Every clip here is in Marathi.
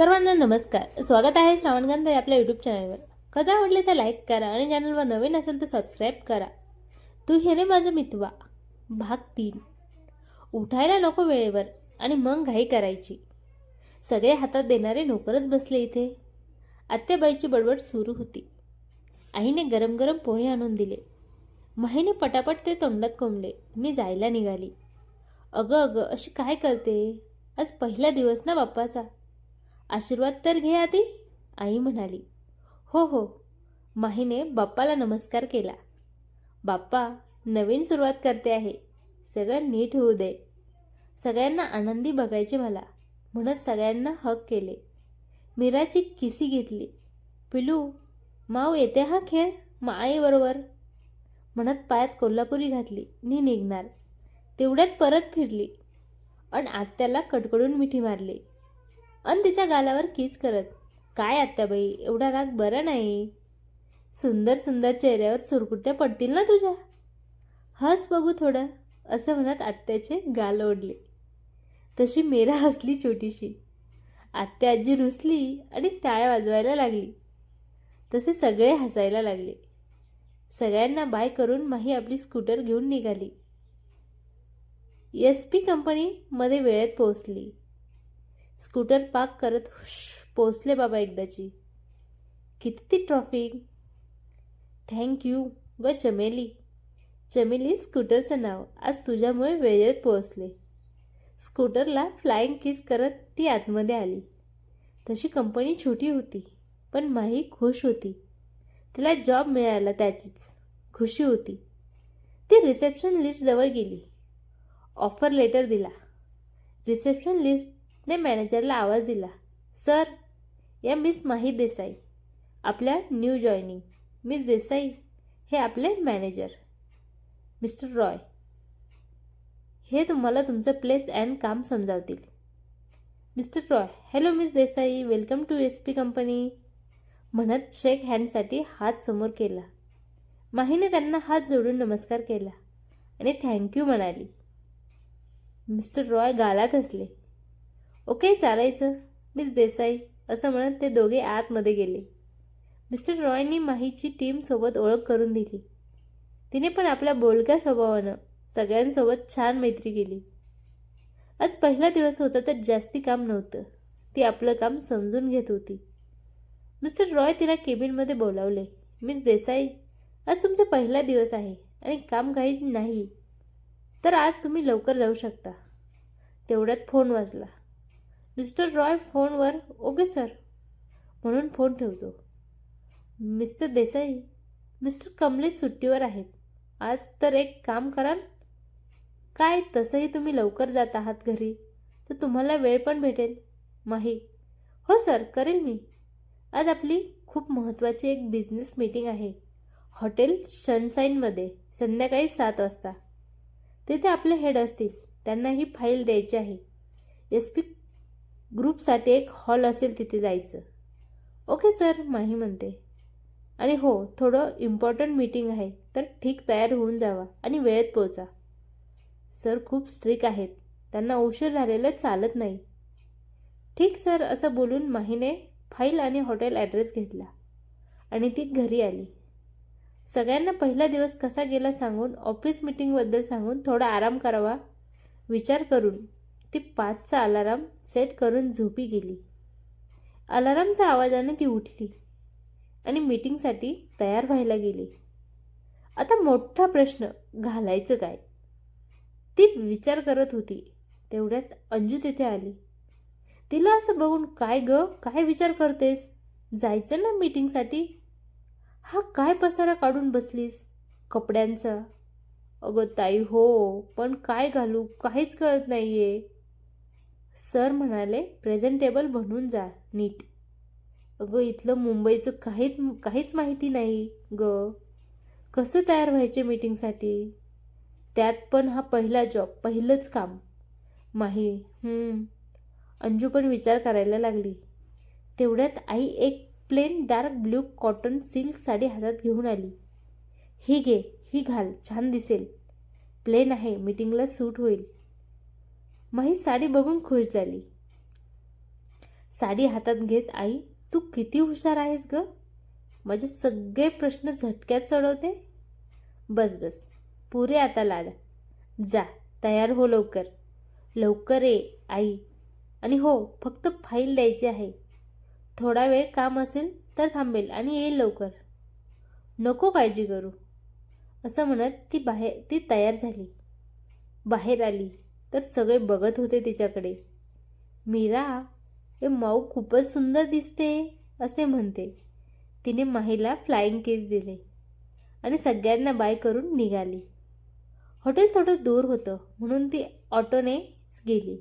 सर्वांना नमस्कार. स्वागत आहे श्रावणगंध या आपल्या यूट्यूब चॅनलवर कथा आवडली तर लाईक करा आणि चॅनलवर नवीन असेल तर सबस्क्राईब करा. तू हे रे माझं मितवा. भाग तीन. उठायला नको वेळेवर आणि मग घाई करायची. सगळे हातात देणारे नोकरच बसले इथे. आत्याबाईची बडबड सुरू होती. आईने गरम गरम पोहे आणून दिले. माहीने पटापट ते तोंडात कोंबले. मी जायला निघाली. अगं अगं अशी काय करते? आज पहिला दिवस ना बाप्पाचा. आशीर्वाद तर घे आधी आई म्हणाली. हो हो. माहीने बाप्पाला नमस्कार केला. बाप्पा नवीन सुरुवात करते आहे. सगळं नीट होऊ दे. सगळ्यांना आनंदी बघायचे मला म्हणत सगळ्यांना हक केले. मीराची किसी घेतली. पिलू माऊ येते हा खेळ? माईबरोबर म्हणत पायात कोल्हापुरी घातली. नी निघणार. तेवढ्यात परत फिरली. आणि आत्याला कडकडून मिठी मारली. अन तिच्या गालावर किस करत काय आत्याबाई एवढा राग बरा नाही. सुंदर सुंदर चेहऱ्यावर सुरकुट्या पडतील ना तुझ्या. हस बघू थोडं असं म्हणत आत्याचे गाल ओढले. तशी मेरा हसली छोटीशी. आत्या आजी रुसली आणि टाळ्या वाजवायला लागली. तसे सगळे हसायला लागले. सगळ्यांना बाय करून माही आपली स्कूटर घेऊन निघाली. एस पी कंपनीमध्ये वेळेत पोहोचली. स्कूटर पार्क करत हुश पोचले बाबा एकदाची. किती ट्रॉफिक थँक्यू ग चमेली. चमेली स्कूटरचं नाव. आज तुझ्यामुळे वेळेत पोहोचले. स्कूटरला फ्लाईंग किस करत ती आतमध्ये आली. तशी कंपनी छोटी होती पण माही खुश होती. तिला जॉब मिळाला त्याचीच. खुशी होती. ती रिसेप्शन लिस्टजवळ गेली. ऑफर लेटर दिला. रिसेप्शन लिस्ट ने मॅनेजरला आवाज दिला सर या मिस माही देसाई आपल्या न्यू जॉईनिंग मिस देसाई हे आपले मॅनेजर मिस्टर रॉय. हे तुम्हाला तुमचं प्लेस अँड काम समजावतील. Mister Roy hello miss Desai welcome to S P company. म्हणत शेक हँडसाठी हात समोर केला. माहीने त्यांना हात जोडून नमस्कार केला आणि थँक्यू म्हणाली. मिस्टर रॉय गालात हसले. ओके चालायचं. मिस देसाई असं म्हणत ते दोघे आतमध्ये गेले. मिस्टर रॉयनी माहीची टीम सोबत ओळख करून दिली. तिने पण आपल्या बोलक्या स्वभावानं सगळ्यांसोबत छान मैत्री केली. आज पहिला दिवस होता तर जास्ती काम नव्हतं. ती आपलं काम समजून घेत होती. मिस्टर रॉय तिला केबिनमध्ये बोलावले. मिस देसाई आज तुमचा पहिला दिवस आहे आणि काम काही नाही. तर आज तुम्ही लवकर जाऊ शकता. तेवढ्यात फोन वाजला. मिस्टर रॉय फोनवर ओके सर म्हणून फोन ठेवतो. मिस्टर देसाई मिस्टर कमलेश सुट्टीवर आहेत. आज तर एक काम कराल? काय तसंही तुम्ही लवकर जात आहात घरी तर तुम्हाला वेळ पण भेटेल. माही हो सर करेल मी. आज आपली खूप महत्त्वाची एक बिझनेस मीटिंग आहे. हॉटेल सनशाईनमध्ये संध्याकाळी सात वाजता. तिथे आपले हेड असतील त्यांना ही फाईल द्यायची आहे. एस पी ग्रुपसाठी एक हॉल असेल तिथे जायचं. ओके सर माही म्हणते. आणि हो थोडं इम्पॉर्टंट मीटिंग आहे तर ठीक तयार होऊन जावा आणि वेळेत पोचा सर खूप स्ट्रिक आहेत. त्यांना उशीर झालेलं चालत नाही. ठीक सर असं बोलून माहीने फाईल आणि हॉटेल ॲड्रेस घेतला आणि ती घरी आली. सगळ्यांना पहिला दिवस कसा गेला सांगून ऑफिस मिटिंगबद्दल सांगून थोडा आराम करावा विचार करून ती पाचचा अलाराम सेट करून झोपी गेली. अलारामच्या आवाजाने ती उठली आणि मीटिंगसाठी तयार व्हायला गेली. आता मोठा प्रश्न घालायचं काय? ती विचार करत होती. तेवढ्यात अंजू तिथे आली. तिला असं बघून काय ग काय विचार करतेस? जायचं ना मीटिंगसाठी? हा काय पसारा काढून बसलीस? कपड्यांचा? अगं ताई हो पण काय घालू? काहीच कळत नाही आहे सर म्हणाले प्रेझेंटेबल बनून जा नीट. अगं इथलं मुंबईचं काहीच काहीच माहिती नाही ग. कसं तयार व्हायचे मीटिंगसाठी? त्यात पण हा पहिला जॉब पहिलंच काम. माही अंजू पण विचार करायला लागली. तेवढ्यात आई एक plain dark blue cotton silk sari हातात घेऊन आली. ही घे ही घाल छान दिसेल. प्लेन आहे मीटिंगला सूट होईल. माही साडी बघून खुश झाली. साडी हातात घेत आई तू किती हुशार आहेस ग? माझे सगळे प्रश्न झटक्यात चढवते बस बस. पुरे आता लाड. जा तयार हो लवकर. लवकर ये आई. आणि हो फक्त फाईल द्यायची आहे. थोडा वेळ काम असेल तर थांबेल आणि येईल लवकर. नको काळजी करू. असं म्हणत ती बाहेर ती तयार झाली. बाहेर आली. तर सगळे बघत होते तिच्याकडे. मीरा हे माऊ खूपच सुंदर दिसते असे म्हणते. तिने माहीला फ्लाईंग केस दिले आणि सगळ्यांना बाय करून निघाली. हॉटेल थोडं दूर होतं म्हणून ती ऑटोने गेली.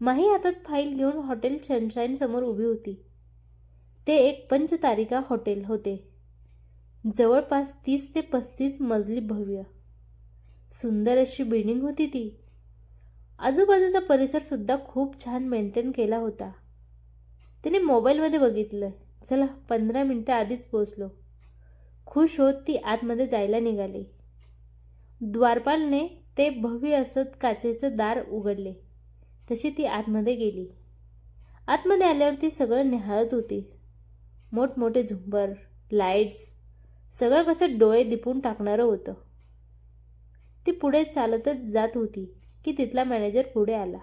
माही हातात फाईल घेऊन हॉटेल सनशाईन समोर उभी होती. ते एक पंचतारिका हॉटेल होते. जवळपास तीस ते पस्तीस मजली भव्य. सुंदर अशी बिल्डिंग होती ती. आजूबाजूचा परिसरसुद्धा खूप छान मेंटेन केला होता. तिने मोबाईलमध्ये बघितलं. चला पंधरा मिनटं आधीच पोचलो खुश होत ती आतमध्ये जायला निघाली. द्वारपालने ते भव्य असत काचेचं दार उघडले. तशी ती आतमध्ये गेली. आतमध्ये आल्यावर ती सगळं निहाळत होती. मोठमोठे झुंबर लाईट्स सगळं कसं डोळे दिपून टाकणारं होतं. ती पुढे चालतच जात होती. की तिथला मॅनेजर पुढे आला.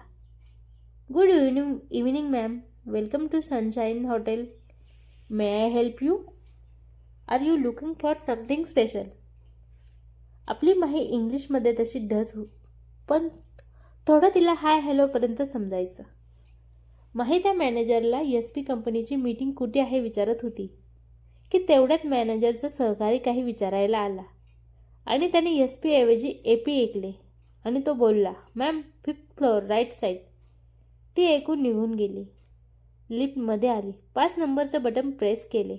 Good evening evening ma'am. Welcome to Sunshine Hotel. May I help you? Are you looking for something special? आपली माही इंग्लिशमध्ये तशी ढस हो पण थोडं तिला हाय हॅलोपर्यंत समजायचं. माही त्या मॅनेजरला एस पी कंपनीची मीटिंग कुठे आहे विचारत होती की तेवढ्यात मॅनेजरचं सहकारी काही विचारायला आला आणि त्याने एस पी ऐवजी ए पी ऐकले. आणि तो बोलला ma'am fifth floor right side. ती ऐकून निघून गेली. लिफ्टमध्ये आली. पाच नंबरचं बटन प्रेस केले.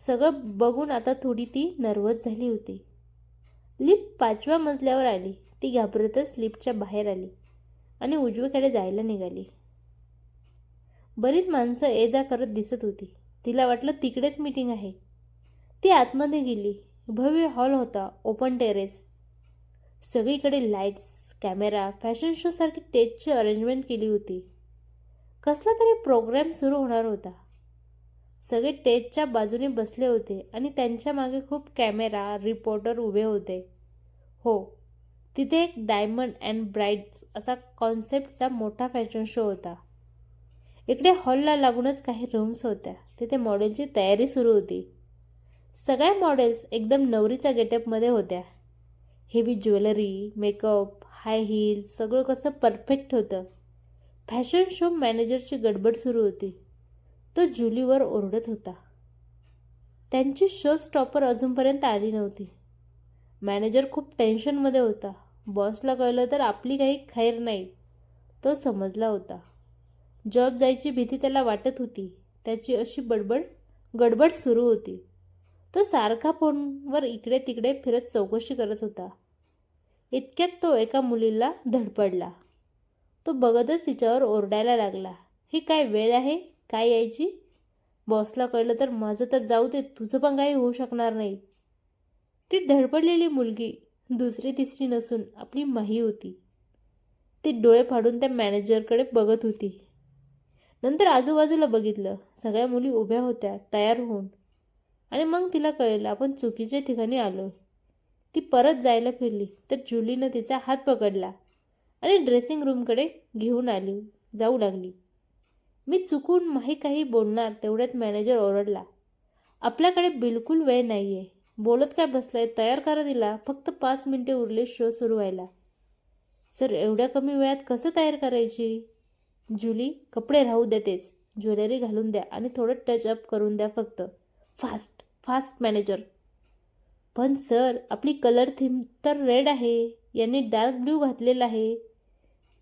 सगळं बघून आता थोडी ती नर्वस झाली होती. लिफ्ट पाचव्या मजल्यावर आली. ती घाबरतच लिफ्टच्या बाहेर आली आणि उजवीकडे जायला निघाली. बरीच माणसं ये जा करत दिसत होती. तिला वाटलं तिकडेच मीटिंग आहे. ती आतमध्ये गेली. भव्य हॉल होता ओपन टेरेस. सगळीकडे लाईट्स कॅमेरा फॅशन शोसारखी स्टेजची अरेंजमेंट केली होती. कसला तरी प्रोग्राम सुरू होणार होता. सगळे स्टेजच्या बाजूने बसले होते आणि त्यांच्या मागे खूप कॅमेरा रिपोर्टर उभे होते. हो तिथे एक डायमंड अँड ब्राईड्स असा कॉन्सेप्टचा मोठा फॅशन शो होता. इकडे हॉलला लागूनच काही रूम्स होत्या. तिथे मॉडेलची तयारी सुरू होती. सगळ्या मॉडेल्स एकदम नवरीच्या गेटअपमध्ये होत्या. Heavy jewellery makeup high heel सगळं कसं परफेक्ट होतं. फॅशन शो मॅनेजरची गडबड सुरू होती. तो जुलीवर ओरडत होता. त्यांची शो स्टॉपर अजूनपर्यंत आली नव्हती. मॅनेजर खूप टेन्शनमध्ये होता. बॉसला कळलं तर आपली काही खैर नाही. तो समजला होता. जॉब जायची भीती त्याला वाटत होती. त्याची अशी बडबड गडबड सुरू होती. तो सारखा फोनवर इकडे तिकडे फिरत चौकशी करत होता. इतक्यात तो एका मुलीला धडपडला. तो बघतच तिच्यावर ओरडायला लागला. ही काय वेळ आहे? काय यायची? बॉसला कळलं तर माझं तर जाऊ दे तुझं पण काही होऊ शकणार नाही. ती धडपडलेली मुलगी दुसरी तिसरी नसून आपली माही होती. ती डोळे फाडून त्या मॅनेजरकडे बघत होती. नंतर आजूबाजूला बघितलं. सगळ्या मुली उभ्या होत्या तयार होऊन. आणि मग तिला कळलं आपण चुकीच्या ठिकाणी आलो ती परत जायला फिरली तर जुलीनं तिचा हात पकडला आणि ड्रेसिंग रूमकडे घेऊन आली जाऊ लागली. मी चुकून माही काही बोलणार तेवढ्यात मॅनेजर ओरडला. आपल्याकडे बिलकुल वेळ नाही आहे बोलत काय बसलाय तयार करा दिला फक्त पाच मिनिटे उरले शो सुरू व्हायला. सर एवढ्या कमी वेळात कसं तयार करायची? जुली कपडे राहू द्या तेच ज्वेलरी घालून द्या आणि थोडं टच अप करून द्या फक्त. फास्ट फास्ट मॅनेजर पण सर आपली कलर थीम तर रेड आहे याने डार्क ब्ल्यू घातलेला आहे.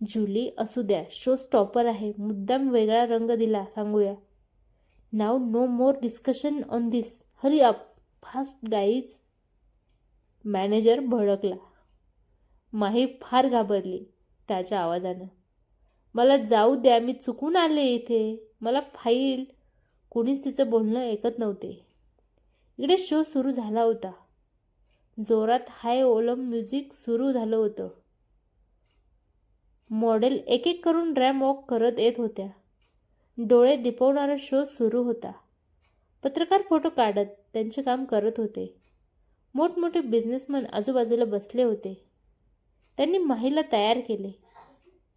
जुली असू द्या शो स्टॉपर आहे मुद्दाम वेगळा रंग दिला सांगूया. नाव no more discussion on this hurry up fast guys. Manager भडकला. Mahi फार घाबरली त्याच्या आवाजानं. मला जाऊ द्या मी चुकून आले इथे मला फाईल. कोणीच तिचं बोलणं ऐकत नव्हते. इकडे शो सुरू झाला होता. जोरात हाय ओलम म्युझिक सुरू झालं होतं. मॉडेल एक एक करून रॅम वॉक करत येत होत्या. डोळे दिपवणारा शो सुरू होता. पत्रकार फोटो काढत त्यांचे काम करत होते. मोठमोठे बिझनेसमॅन आजूबाजूला बसले होते. त्यांनी माहीला तयार केले.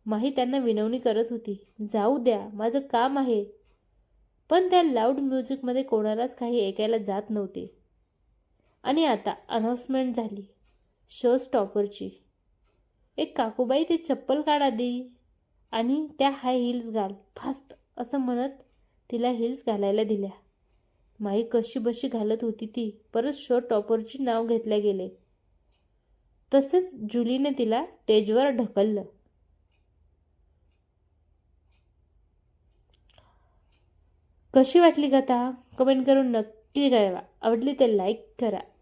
माही त्यांना विनवणी करत होती जाऊ द्या माझं काम आहे. पण त्या लाऊड म्युझिकमध्ये कोणालाच काही ऐकायला जात नव्हते. आणि आता अनाऊन्समेंट झाली. शो स्टॉपरची एक काकूबाई ते चप्पल काढा दे. आणि त्या हाय हिल्स घाल. फास्ट असं म्हणत तिला हिल्स घालायला दिल्या. माई कशी बशी घालत होती ती. परत शो टॉपरची नाव घेतल्या गेले. तसेच जुलीने तिला स्टेजवर ढकललं. कशी वाटली कथा कमेंट करून नक्की कळवा. आवडली तर लाईक करा.